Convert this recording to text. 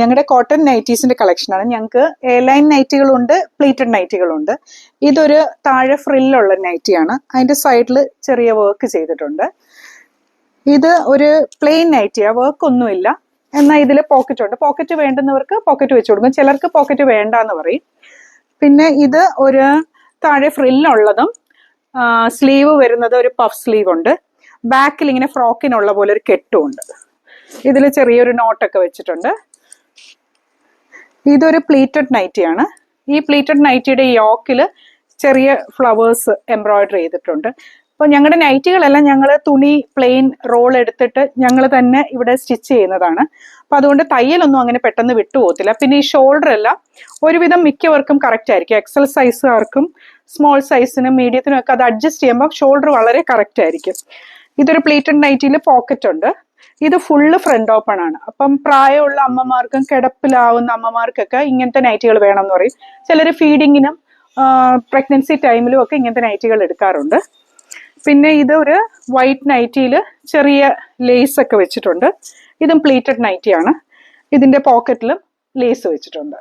ഞങ്ങളുടെ കോട്ടൺ നൈറ്റീസിന്റെ കളക്ഷനാണ് ഞങ്ങൾക്ക് എയർലൈൻ നൈറ്റികളുണ്ട് പ്ലീറ്റഡ് നൈറ്റികളുണ്ട് ഇതൊരു താഴെ ഫ്രില്ലുള്ള നൈറ്റിയാണ് അതിന്റെ സൈഡിൽ ചെറിയ വർക്ക് ചെയ്തിട്ടുണ്ട്. ഇത് ഒരു പ്ലെയിൻ നൈറ്റിയാ വർക്ക് ഒന്നുമില്ല എന്നാൽ ഇതിൽ പോക്കറ്റ് ഉണ്ട് പോക്കറ്റ് വേണ്ടുന്നവർക്ക് പോക്കറ്റ് വെച്ച് കൊടുക്കും. ചിലർക്ക് പോക്കറ്റ് വേണ്ട എന്ന് പറയും. പിന്നെ ഇത് ഒരു താഴെ ഫ്രില്ലുള്ളതും സ്ലീവ് വരുന്നത് ഒരു പഫ് സ്ലീവ് ഉണ്ട്. ബാക്കിൽ ഇങ്ങനെ ഫ്രോക്കിനുള്ള പോലെ ഒരു കെട്ടും ഉണ്ട്. ഇതിൽ ചെറിയൊരു നോട്ടൊക്കെ വെച്ചിട്ടുണ്ട്. ഇതൊരു പ്ലീറ്റഡ് നൈറ്റിയാണ് ഈ പ്ലീറ്റഡ് നൈറ്റിയുടെ യോക്കിൽ ചെറിയ ഫ്ലവേഴ്സ് എംബ്രോയിഡറി ചെയ്തിട്ടുണ്ട്. അപ്പോൾ ഞങ്ങളുടെ നൈറ്റികളെല്ലാം ഞങ്ങൾ തുണി പ്ലെയിൻ റോൾ എടുത്തിട്ട് ഞങ്ങൾ തന്നെ ഇവിടെ സ്റ്റിച്ച് ചെയ്യുന്നതാണ്. അപ്പോൾ അതുകൊണ്ട് തയ്യലൊന്നും അങ്ങനെ പെട്ടെന്ന് വിട്ടുപോകത്തില്ല പിന്നെ ഈ ഷോൾഡർ എല്ലാം ഒരുവിധം മിക്കവർക്കും കറക്റ്റ് ആയിരിക്കും. എക്സൽ സൈസുകാർക്കും സ്മോൾ സൈസിനും മീഡിയത്തിനും ഒക്കെ അത് അഡ്ജസ്റ്റ് ചെയ്യുമ്പോൾ ഷോൾഡർ വളരെ കറക്റ്റ് ആയിരിക്കും. ഇതൊരു പ്ലീറ്റഡ് നൈറ്റിയിൽ പോക്കറ്റ് ഉണ്ട്. ഇത് ഫുള്ള് ഫ്രണ്ട് ഓപ്പൺ ആണ്. അപ്പം പ്രായമുള്ള അമ്മമാർക്കും കിടപ്പിലാവുന്ന അമ്മമാർക്കൊക്കെ ഇങ്ങനത്തെ നൈറ്റികൾ വേണം എന്ന് പറയും. ചിലർ ഫീഡിങ്ങിനും പ്രഗ്നൻസി ടൈമിലും ഒക്കെ ഇങ്ങനത്തെ നൈറ്റികൾ എടുക്കാറുണ്ട്. പിന്നെ ഇത് ഒരു വൈറ്റ് നൈറ്റിയിൽ ചെറിയ ലേസ് ഒക്കെ വെച്ചിട്ടുണ്ട്. ഇതും പ്ലീറ്റഡ് നൈറ്റിയാണ് ഇതിന്റെ പോക്കറ്റിലും ലേസ് വെച്ചിട്ടുണ്ട്.